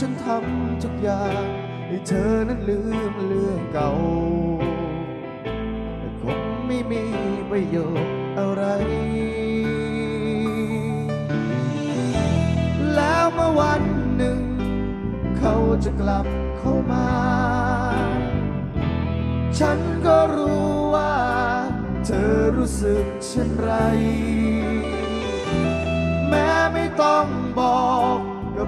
ฉันทำทุกอย่างให้เธอนั้นลืมเรื่องเก่าแต่คงไม่มีประโยชน์อะไร แล้วเมื่อวันหนึ่ง เขาจะกลับเข้ามา ฉันก็รู้ว่า เธอรู้สึกเช่นไร แม้ไม่ต้องบอก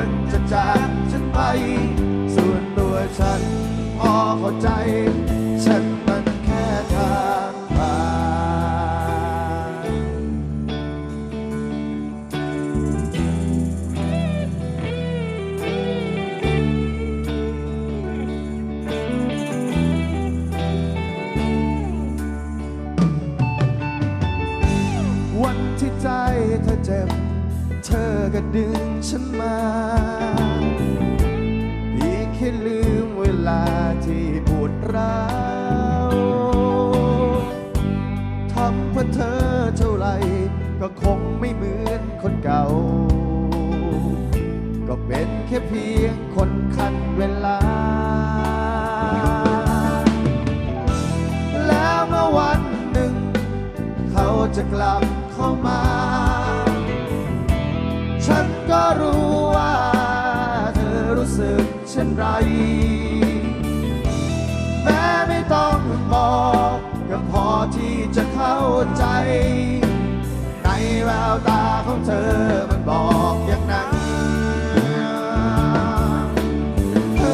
วรจะจากฉันไป ส่วนตัวฉันพอเข้าใจ ฉัน ก็ดึงฉันมาเพียงแค่ลืมเวลาที่ปวดร้าวทำเพื่อเธอเท่าไหรก็คงไม่เหมือนคนเก่า ก็เป็นแค่เพียงคนคันเวลา แล้วเมื่อวันหนึ่ง เขาจะกลับเข้ามา ก็รู้ว่าเธอรู้สึกเช่นไร แม้ไม่ต้องบอกก็พอที่จะเข้าใจ ในแววตาของเธอมันบอกอย่างนั้นเอ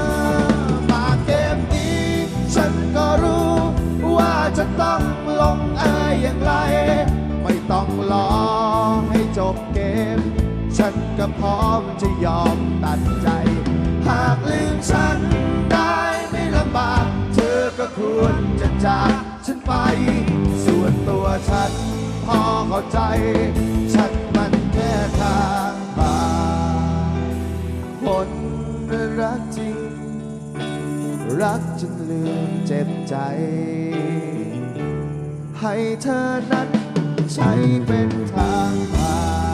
อมาเกมนี้ฉันก็รู้ว่าจะต้องลงเอยอย่างไร จบเกม ฉันก็พร้อมจะยอมตัดใจ หากลืมฉันได้ไม่ลำบาก เธอก็ควรจะจากฉันไป ส่วนตัวฉันพอเข้าใจ ฉันมันแค่ทางผ่านคนรักจริง รักจนลืมเจ็บใจ ให้เธอนั้น ใช้เป็นทางผ่าน